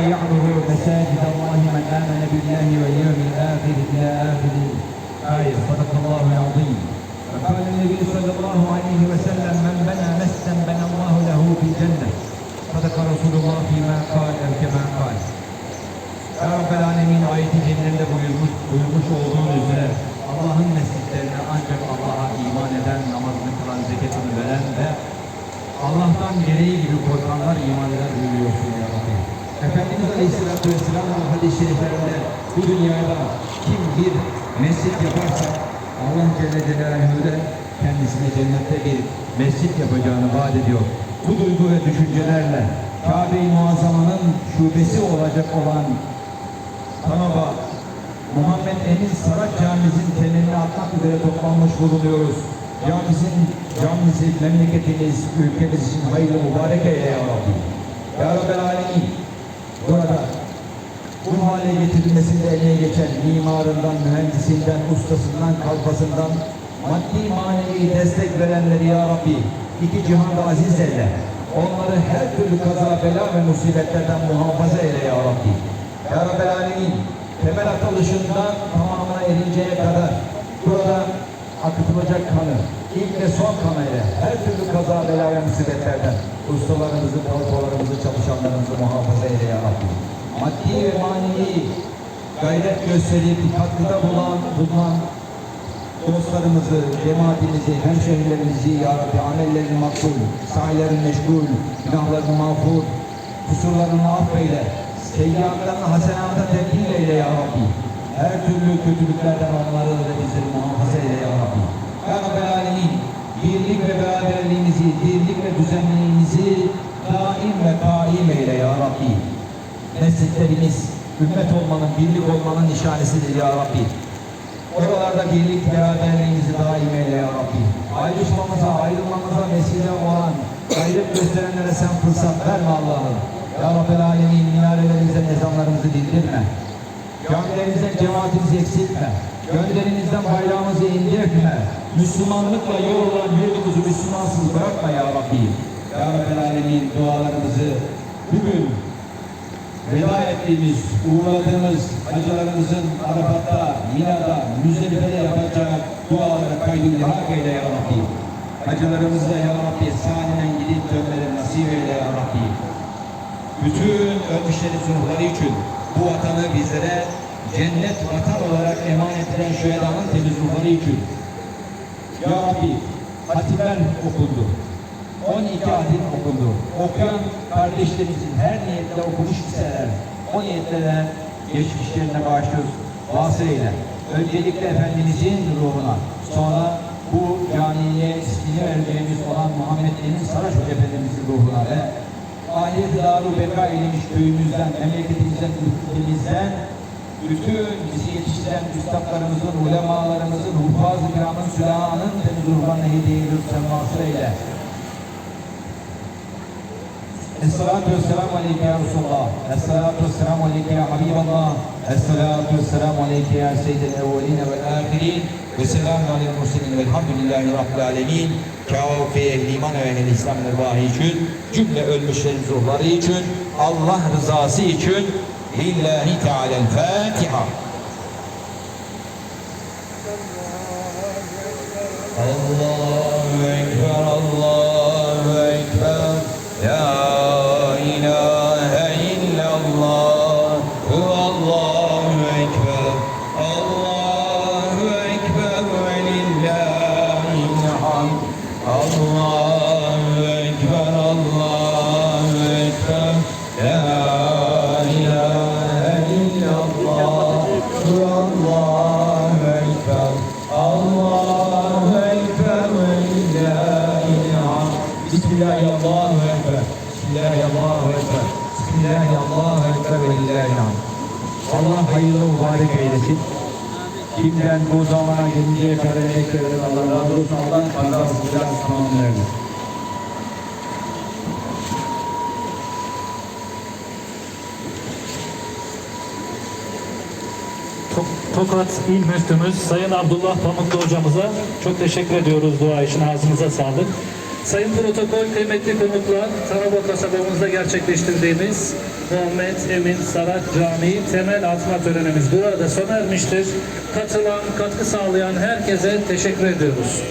وإنما يعمر مساجد الله من آمن بالله واليوم الآخر إلى آخر آية. صدق الله العظيم. قال النبي صلى الله عليه وسلم من بنى مسجدا بنى الله له في الجنة صدق رسول الله فيما قال أو كما قال. Ya Rabbi Alemin ayeti cennette buyurmuş, buyurmuş olduğun Aleyhisselatü Vesselam'ın hadis-i şeriflerinde bu dünyada kim bir mescit yaparsa Allah Celle Celaluhu da kendisine cennette bir mescit yapacağını vaat ediyor. Bu duygu ve düşüncelerle Kabe-i Muazzama'nın şubesi olacak olan Kanaba Muhammed Emin Saraç Camimizin temelini atmak üzere toplanmış bulunuyoruz. Camimizin, camimizi, memleketimiz, ülkemiz için hayırlı mübarek eyle ya Rabbi. Ya Rabbel Alemin, burada bu hale getirilmesinde emeği geçen mimarından, mühendisinden, ustasından, kalfasından maddi manevi destek verenleri ya Rabbi iki cihanda aziz eyle. Onları her türlü kaza, bela ve musibetlerden muhafaza eyle ya Rabbi. Ya Rabbel Alemin, temel atılışından tamamına erinceye kadar burada akıtılacak kanı, ilk ve son kanıyla her türlü kaza, bela ve musibetlerden ustalarımızı, kalfalarımızı, çalışanlarımızı muhafaza eyle ya maddi ve manevi gayret gösterip katkıda bulunan, bulunan dostlarımızı, cemaatimizi, hemşehrilerimizi ya Rabbi amellerini makbul, sahilerini meşgul, günahlarını mağfur, kusurlarını affeyle, seyyiatlarını hasenata tebdil eyle ya. Her türlü kötülüklerden onları ve bizleri muhafaza eyle ya Rabbi. Ya Rabbi Alemin, birlik ve beraberliğimizi, dirlik ve düzenliğimizi daim ve kaim eyle ya Rabbi mescitlerimiz ümmet olmanın, birlik olmanın nişanesidir ya Rabbi. Oralarda birlik beraberliğimizi daim eyle ya Rabbi. Ayrışmamıza, ayrılmamıza vesile olan gayret gösterenlere sen fırsat verme Allah'ım. Ya Rabbel Alemin minarelerimizden ezanlarımızı dindirme. Camilerimizden cemaatimizi eksiltme. Gönderimizden bayrağımızı indirtme. Müslümanlıkla yorulan yurdumuzu Müslümansız bırakma ya Rabbi. Ya Rabbel Alemin dualarımızı bugün veda ettiğimiz, uğurladığımız hacılarımızın Arafat'ta, Mina'da, Müzdelife'de yapacağı dualara kaydı hak eyle ya Rabbi. Hacılarımız da ya Rabbi sahiden gidip dönmeleri nasip eyle ya Rabbi. Bütün ölmüşlerin ruhları için bu vatanı bizlere cennet vatan olarak emanet eden şühedanın temiz ruhları için. Ya Rabbi hatipler okundu. 12 hadis okundu. Okuyan kardeşlerimizin her niyetle okumuş iseler, o niyetlere geçmişlerine bağışlıyoruz. Vasıl eyle. Öncelikle Efendimizin ruhuna, sonra bu camiye ismini vereceğimiz olan Muhammed Emin Saraç Efendimizin ruhuna ve ahiret daru beka eylemiş köyümüzden, memleketimizden, ülkemizden bütün bizi yetiştiren üstadlarımızın, ulemalarımızın, hufaz-ı kiramın, sülahanın temiz hediye-i lütfen vasıl eyle. Esselatu vesselamu aleyke ya Resulallah. Esselatu vesselamu aleyke ya Habiballah. Esselatu vesselamu aleyke ya Seyyidil evveline vel ahirin. Ve selamun aleyhi muslimin velhamdülillahi rabbil alemin. Kâfi ehli iman ve ehli İslam ervahı için, cümle ölmüşlerin ruhları için, Allah rızası için, Lillahi Teala'l-Fatiha. Allahu Ekber, Allahu Ekber, La ilahe illallah, Allahu Ekber, Allahu Ekber ve. Allahu Ekber, Allahu Ekber, La Bismillahirrahmanirrahim. Ekber. Bismillahirrahmanirrahim. Bismillahirrahmanirrahim. ve lillahi. Allah hayırlı mübarek eylesin. Kimden bu zamana gelinceye kadar emeklerin Allah razı olsun. Allah kazasız belasız tamamlayabilir. Tok- Tokat İl Müftümüz Sayın Abdullah Pamuklu hocamıza çok teşekkür ediyoruz dua için ağzınıza sağlık. Sayın Protokol, kıymetli konuklar, Tanaba kasabamızda gerçekleştirdiğimiz Muhammed Emin Sarat Camii temel atma törenimiz burada sona ermiştir. Katılan, katkı sağlayan herkese teşekkür ediyoruz.